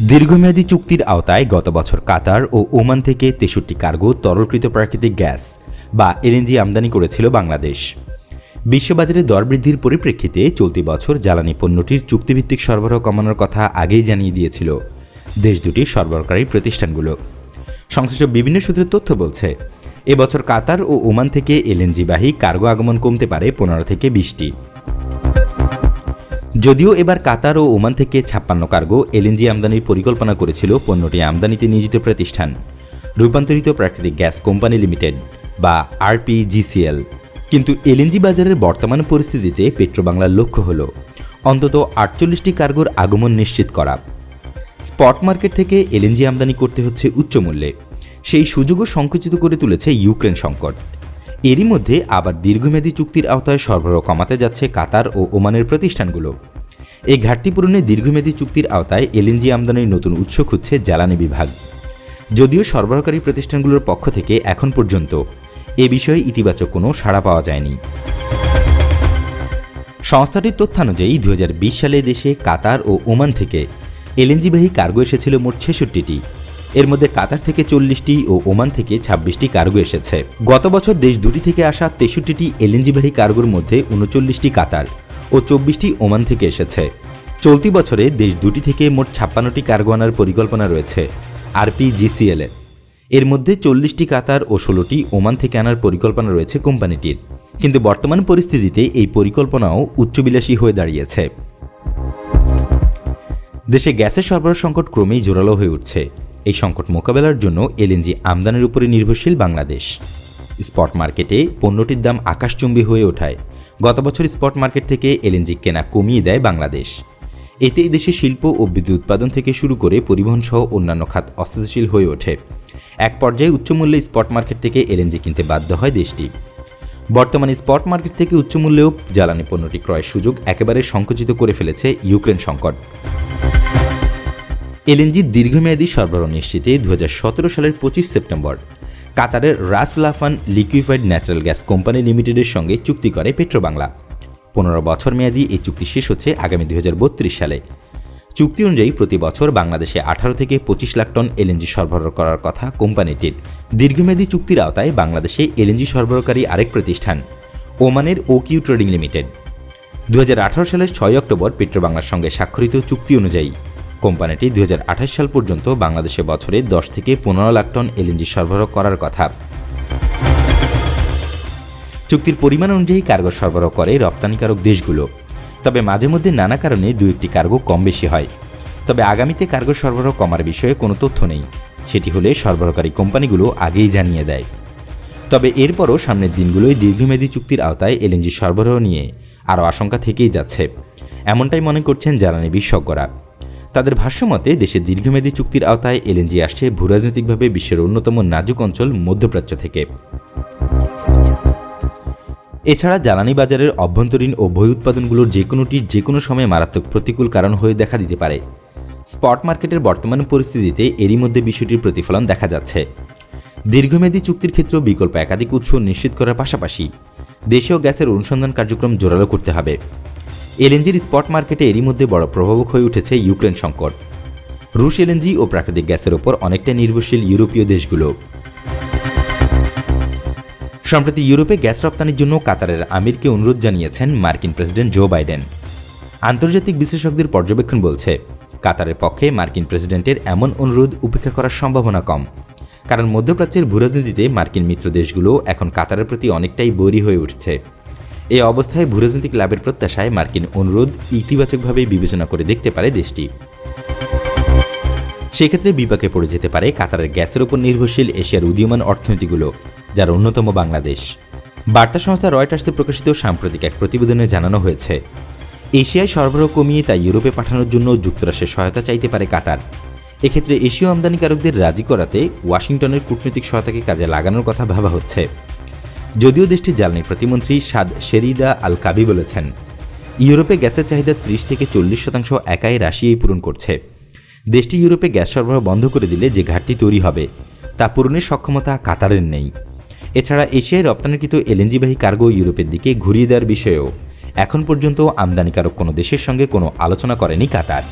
দীর্ঘমেয়াদী চুক্তির আওতায় গত বছর কাতার ও ওমান থেকে তেষট্টি কার্গো তরলকৃত প্রাকৃতিক গ্যাস বা এলএনজি আমদানি করেছিল বাংলাদেশ। বিশ্ববাজারে দর বৃদ্ধির পরিপ্রেক্ষিতে চলতি বছর জ্বালানি পণ্যটির চুক্তিভিত্তিক সরবরাহ কমানোর কথা আগেই জানিয়ে দিয়েছিল দেশ দুটির সরবরাহকারী প্রতিষ্ঠানগুলো। সংশ্লিষ্ট বিভিন্ন সূত্রের তথ্য বলছে এবছর কাতার ও ওমান থেকে এলএনজিবাহী কার্গো আগমন কমতে পারে পনেরো থেকে বিশটি। যদিও এবার কাতার ও ওমান থেকে ছাপ্পান্ন কার্গো এলএনজি আমদানির পরিকল্পনা করেছিল পণ্যটি আমদানিতে নিয়োজিত প্রতিষ্ঠান, রূপান্তরিত প্রাকৃতিক গ্যাস কোম্পানি লিমিটেড বা আরপিজিসিএল। কিন্তু এলএনজি বাজারের বর্তমান পরিস্থিতিতে পেট্রোবাংলার লক্ষ্য হল অন্তত আটচল্লিশটি কার্গোর আগমন নিশ্চিত করা। স্পট মার্কেট থেকে এলএনজি আমদানি করতে হচ্ছে উচ্চ মূল্যে। সেই সুযোগও সংকুচিত করে তুলেছে ইউক্রেন সংকট। এরই মধ্যে আবার দীর্ঘমেয়াদী চুক্তির আওতায় সরবরাহ কমাতে যাচ্ছে কাতার ও ওমানের প্রতিষ্ঠানগুলো। এই ঘাটতি পূরণে দীর্ঘমেয়াদী চুক্তির আওতায় এলএনজি আমদানির নতুন উৎস খুঁজছে জ্বালানি বিভাগ। যদিও সরবরাহকারী প্রতিষ্ঠানগুলোর পক্ষ থেকে এখন পর্যন্ত এ বিষয়ে ইতিবাচক কোনো সাড়া পাওয়া যায়নি। সংস্থাটির তথ্যানুযায়ী দু হাজার বিশ সালে দেশে কাতার ও ওমান থেকে এলএনজিবাহী কার্গো এসেছিল মোট ছেষট্টিটি। এর মধ্যে কাতার থেকে চল্লিশটি ও ওমান থেকে ছাব্বিশটি কার্গো এসেছে। গত বছর দেশ দুটি থেকে আসা তেষট্টিটি এলএনজিবাহী কার্গোর মধ্যে উনচল্লিশটি কাতার ও চব্বিশটি ওমান থেকে এসেছে। চলতি বছরে দেশ দুটি থেকে মোট ছাপ্পান্নটি কার্গো আনার পরিকল্পনা রয়েছে, আরপিজিসিএল এর। এর মধ্যে চল্লিশটি কাতার ও ষোলোটি ওমান থেকে আনার পরিকল্পনা রয়েছে কোম্পানিটির। কিন্তু বর্তমান পরিস্থিতিতে এই পরিকল্পনাও উচ্চবিলাসী হয়ে দাঁড়িয়েছে। দেশে গ্যাসের সরবরাহ সংকট ক্রমেই জোরালো হয়ে উঠছে। এই সংকট মোকাবেলার জন্য এলএনজি আমদানির উপরে নির্ভরশীল বাংলাদেশ। স্পট মার্কেটে পণ্যটির দাম আকাশচুম্বী হয়ে ওঠায়। গত বছর স্পট মার্কেট থেকে এলএনজি কেনা কমিয়ে দেয় বাংলাদেশ। এতে দেশে শিল্প ও বিদ্যুৎ উৎপাদন থেকে শুরু করে পরিবহন সহ অন্যান্য খাত অস্থিতিশীল হয়ে ওঠে। এক পর্যায়ে উচ্চমূল্যে স্পট মার্কেট থেকে এলএনজি কিনতে বাধ্য হয় দেশটি। বর্তমানে স্পট মার্কেট থেকে উচ্চমূল্যেও জ্বালানি পণ্যটি ক্রয়ের সুযোগ একেবারে সংকুচিত করে ফেলেছে ইউক্রেন সংকট। এলএনজির দীর্ঘমেয়াদী সরবরাহ নিশ্চিতে দু হাজার সতেরো সালের পঁচিশ সেপ্টেম্বর। কাতারের Ras Laffan liquefied natural gas company লিমিটেডের সঙ্গে চুক্তি করে পেট্রোবাংলা। পনেরো বছর মেয়াদী এই চুক্তি শেষ হচ্ছে আগামী দু হাজার বত্রিশ সালে। চুক্তি অনুযায়ী প্রতি বছর বাংলাদেশে আঠারো থেকে পঁচিশ লাখ টন এলএনজি সরবরাহ করার কথা কোম্পানিটির। দীর্ঘমেয়াদী চুক্তির আওতায় বাংলাদেশে এলএনজি সরবরাহকারী আরেক প্রতিষ্ঠান, ওমানের ওকিউ ট্রেডিং লিমিটেড। দু হাজার আঠারো সালের ছয় অক্টোবর পেট্রোবাংলার সঙ্গে স্বাক্ষরিত চুক্তি অনুযায়ী কোম্পানিটি দুই হাজার আঠাশ সাল পর্যন্ত বাংলাদেশে বছরে দশ থেকে পনেরো লাখ টন এলএনজি সরবরাহ করার কথা। চুক্তির পরিমাণ অনুযায়ী কার্গো সরবরাহ করে রপ্তানিকারক দেশগুলো। তবে মাঝে মধ্যে নানা কারণে দু একটি কার্গো কম বেশি হয়। তবে আগামীতে কার্গো সরবরাহ কমার বিষয়ে কোনো তথ্য নেই। সেটি হলে সরবরাহকারী কোম্পানিগুলো আগেই জানিয়ে দেয়। তবে এরপরও সামনের দিনগুলোয় দীর্ঘমেয়াদী চুক্তির আওতায় এলএনজি সরবরাহ নিয়ে আরও আশঙ্কা থেকেই যাচ্ছে। এমনটাই মনে করছেন জ্বালানি বিশেষজ্ঞরা। তাদের ভাষ্যমতে দেশের দীর্ঘমেয়াদী চুক্তির আওতায় এলএনজি আসছে ভূরাজনৈতিকভাবে বিশ্বের অন্যতম নাজুক অঞ্চল মধ্যপ্রাচ্য থেকে। এছাড়া জ্বালানি বাজারের অভ্যন্তরীণ ও বই উৎপাদনগুলোর যে কোনোটি যে কোনো সময়ে মারাত্মক প্রতিকূল কারণ হয়ে দেখা দিতে পারে। স্পট মার্কেটের বর্তমান পরিস্থিতিতে এরই মধ্যে বিষয়টির প্রতিফলন দেখা যাচ্ছে। দীর্ঘমেয়াদী চুক্তির ক্ষেত্রে বিকল্প একাধিক উৎস নিশ্চিত করার পাশাপাশি দেশীয় গ্যাসের অনুসন্ধান কার্যক্রম জোরালো করতে হবে। এলএনজির স্পট মার্কেটে এরই মধ্যে বড় প্রভাবক হয়ে উঠেছে ইউক্রেন সংকট। রুশ এলএনজি ও প্রাকৃতিক গ্যাসের ওপর অনেকটা নির্ভরশীল ইউরোপীয় দেশগুলো। সম্প্রতি ইউরোপে গ্যাস রপ্তানির জন্য কাতারের আমিরকে অনুরোধ জানিয়েছেন মার্কিন প্রেসিডেন্ট জো বাইডেন। আন্তর্জাতিক বিশ্লেষকদের পর্যবেক্ষণ বলছে, কাতারের পক্ষে মার্কিন প্রেসিডেন্টের এমন অনুরোধ উপেক্ষা করার সম্ভাবনা কম। কারণ মধ্যপ্রাচ্যের ভূরাজনীতিতে মার্কিন মিত্র দেশগুলো এখন কাতারের প্রতি অনেকটাই বৈরী হয়ে উঠছে। এই অবস্থায় ভূরাজনৈতিক লাভের প্রত্যাশায় মার্কিন অনুরোধ ইতিবাচকভাবে বিবেচনা করে দেখতে পারে দেশটি। সেক্ষেত্রে বিপাকে পড়ে যেতে পারে কাতারের গ্যাসের উপর নির্ভরশীল এশিয়ার উদীয়মান অর্থনীতিগুলো, যার অন্যতম বাংলাদেশ। বার্তা সংস্থা রয়টার্সে প্রকাশিত সাম্প্রতিক এক প্রতিবেদনে জানানো হয়েছে, এশিয়ায় সরবরাহ কমিয়ে তা ইউরোপে পাঠানোর জন্য যুক্তরাষ্ট্রের সহায়তা চাইতে পারে কাতার। এক্ষেত্রে এশীয় আমদানিকারকদের রাজি করাতে ওয়াশিংটনের কূটনৈতিক সহায়তাকে কাজে লাগানোর কথা ভাবা হচ্ছে। যদিও দেশটির জ্বালানি প্রতিমন্ত্রী সাদ শেরিদা আল কাবি বলেছেন, ইউরোপে গ্যাসের চাহিদা ত্রিশ থেকে চল্লিশ শতাংশ একাই রাশিয়াই পূরণ করছে। দেশটি ইউরোপে গ্যাস সরবরাহ বন্ধ করে দিলে যে ঘাটতি তৈরি হবে, তা পূরণের সক্ষমতা কাতারের নেই। এছাড়া এশিয়ায় রপ্তানিকৃত এলএনজিবাহী কার্গো ইউরোপের দিকে ঘুরিয়ে দেওয়ার বিষয়েও এখন পর্যন্ত আমদানিকারক কোনো দেশের সঙ্গে কোনো আলোচনা করেনি কাতার।